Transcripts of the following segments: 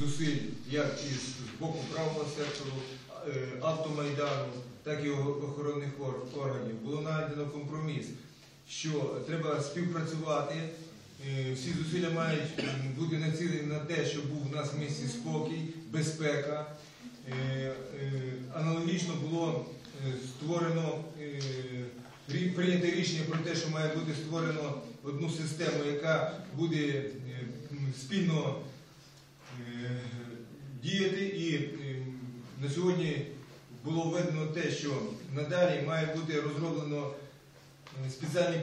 зусиль як із з боку правого сектору, е, автомайдану, так і охоронних органів. Було знайдено компроміс, що треба співпрацювати. Е, Всі зусилля мають бути націлені на те, щоб був у нас в місті спокій, безпека. Е, Аналогічно було створено прийнято рішення про те, що має бути створено одну систему, яка буде спільно діяти. І е, на сьогодні було введено те, що надалі має бути розроблено е, спеціальні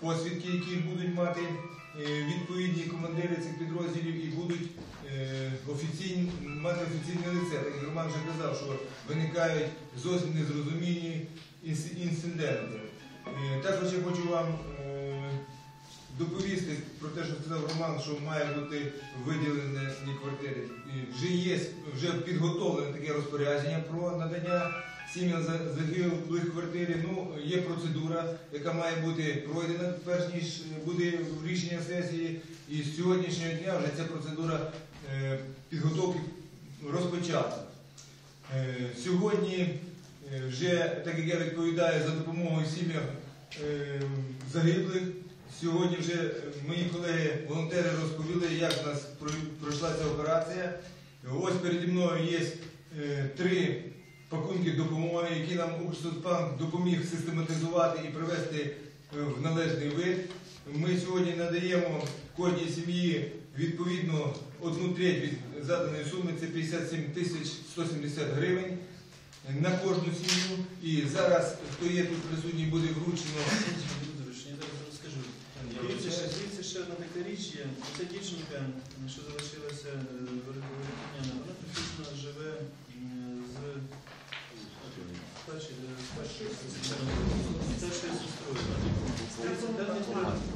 посвідки, які будуть мати е, відповідні командири цих підрозділів і будуть е, офіційні, мати офіційне лице. Так як Роман вже казав, що виникають зовсім незрозумілі інциденти. Е, Також я хочу вам е, доповісти те, що сказав Роман, що має бути виділені квартири. І Вже є вже підготовлене таке розпорядження про надання сім'ям загиблих квартири. Ну, є процедура, яка має бути пройдена, перш ніж буде рішення сесії. І з сьогоднішнього дня вже ця процедура е, підготовки розпочата. Е, Сьогодні е, вже, так як я відповідаю за допомогою сім'ям загиблих, сьогодні вже е, мої колеги-волонтери розповіли, як в нас пройшла ця операція. Ось переді мною є е, три пакунки допомоги, які нам Укрсоцбанк допоміг систематизувати і привести е, в належний вид. Ми сьогодні надаємо кожній сім'ї відповідно одну треть від заданої суми, це 57 тисяч 170 гривень на кожну сім'ю. І зараз, хто є тут присутній, буде вручено. Володимирович, я зараз розкажу. Дивіться, ще, одна така річ є. Ця дівчинка, що залишилася е, вона практично живе з старшою з з старшою сестрою.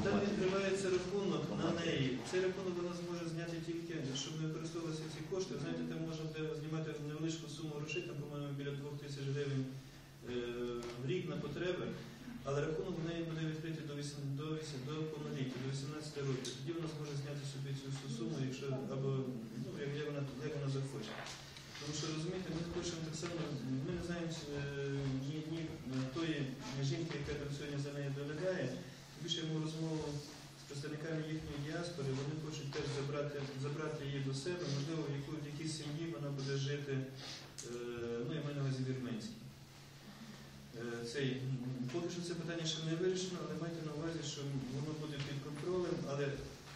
Там відкри- відкривається рахунок на неї. Цей рахунок вона зможе зняти тільки, щоб не використовувалися ці кошти. Знаєте, там можна знімати невеличку суму грошей, там, по-моєму, біля 2 тисяч гривень е, в рік на потреби. Але рахунок в неї буде відкритий до 8, до 8, до повноліття, до 18 років. Тоді вона зможе зняти собі цю суму, якщо або ну, як, як вона як вона захоче. Тому що розумієте, ми хочемо так само, ми не знаємо е, ні, ні тої жінки, яка там сьогодні за нею доглядає. Більше йому розмову з представниками їхньої діаспори, вони хочуть теж забрати, забрати її до себе, можливо, в яку в якій сім'ї вона буде жити, е, ну і маю на увазі вірменській. Е, Цей, поки що це питання ще не вирішено, але майте на увазі, що воно буде під контролем, але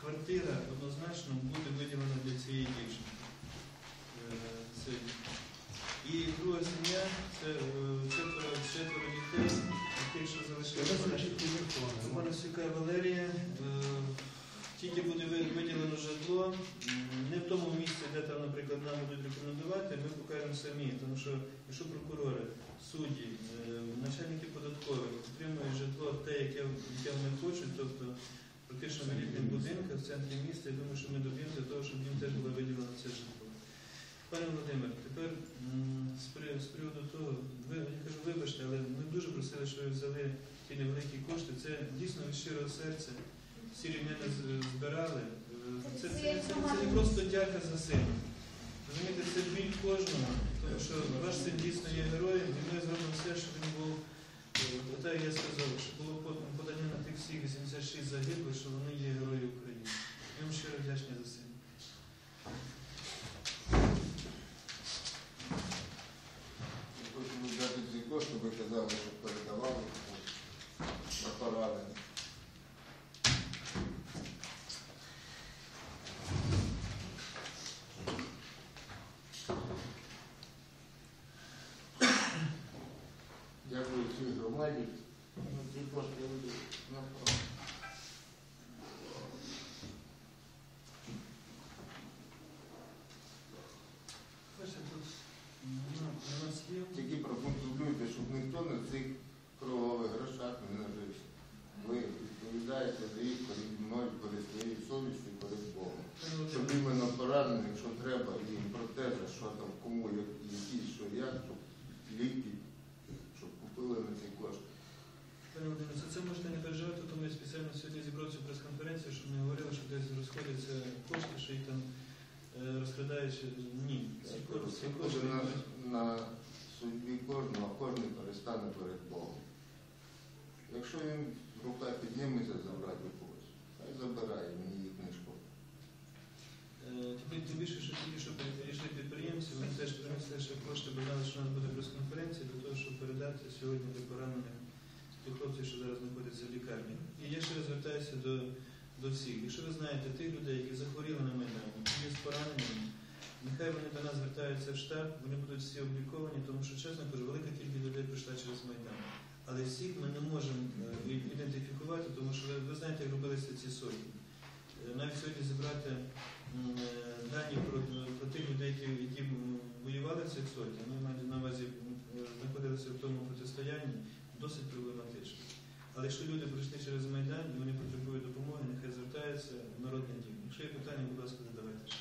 квартира однозначно буде виділена для цієї дівчинки. Е, це. І друга сім'я це е, четверо, четверо дітей, тих, що залишилися. Панасюка Валерія. Е, Тільки буде виділено житло, не в тому місці, де там, наприклад, нам будуть рекомендувати, ми покажемо самі, тому що якщо прокурори, судді, начальники податкових отримують житло те, яке, яке вони хочуть, тобто практично в елітних будинках в центрі міста, я думаю, що ми доб'ємося того, щоб їм теж було виділено це житло. Пане Володимир, тепер з приводу того, ви я кажу, вибачте, але ми дуже просили, що ви взяли ті невеликі кошти. Це дійсно від щирого серця. Всі рівняни збирали. Е, Це, це, це, це не просто дяка за сина. Розумієте, це біль кожного, тому що ваш син дійсно є героєм, і ми зробимо все, щоб він був, е, так я сказав, щоб було тих всіх 86 загиблих, що вони є герої України. Я вам щиро вдячний за сина. Хочемо взяти ці кошти, ви казали, що передавали на поранення. Дякую всій громаді. Тільки проконтролюйте, щоб ніхто на цих кровавих грошах не нажився. Ви відповідаєте за їх перед мною, перед своєю совістю, перед Богом. Щоб іменно поранених, якщо треба, їм протези, що там, кому, як- які, що як, щоб ліки, щоб купили на ці кошти. Пане Володимире, за це можете не переживати, тому я спеціально сьогодні зібрав цю прес-конференцію, щоб не говорили, що десь розходяться кошти, що їх там е, розкрадаючи. Ні. Ці кошти, Це кошти на, на судьбі кожного, а кожен перестане перед Богом. Якщо він рука підніметься забрати когось, хай забирає мені їх не шкода. Е, Тим більше, що тільки що перейшли підприємці, вони теж принесли ще кошти, бо знали, що у нас буде прес-конференція для того, щоб передати сьогодні для поранених тих хлопців, що зараз знаходяться в лікарні. І я ще звертаюся до, до всіх. Якщо ви знаєте тих людей, які захворіли на Майдані, які є з пораненнями, нехай вони до нас звертаються в штаб, вони будуть всі обліковані, тому що, чесно кажу, велика кількість людей прийшла через Майдан. Але всіх ми не можемо е, ідентифікувати, тому що ви, ви знаєте, як робилися ці сотні. Е, Навіть сьогодні зібрати е, дані про, про тих людей, які, воювали в цих сотнях, ми на увазі знаходилися в тому протистоянні, досить проблематично. Але якщо люди прийшли через Майдан і вони потребують допомоги, нехай звертаються в народний дім. Якщо є питання, будь ласка, задавайте.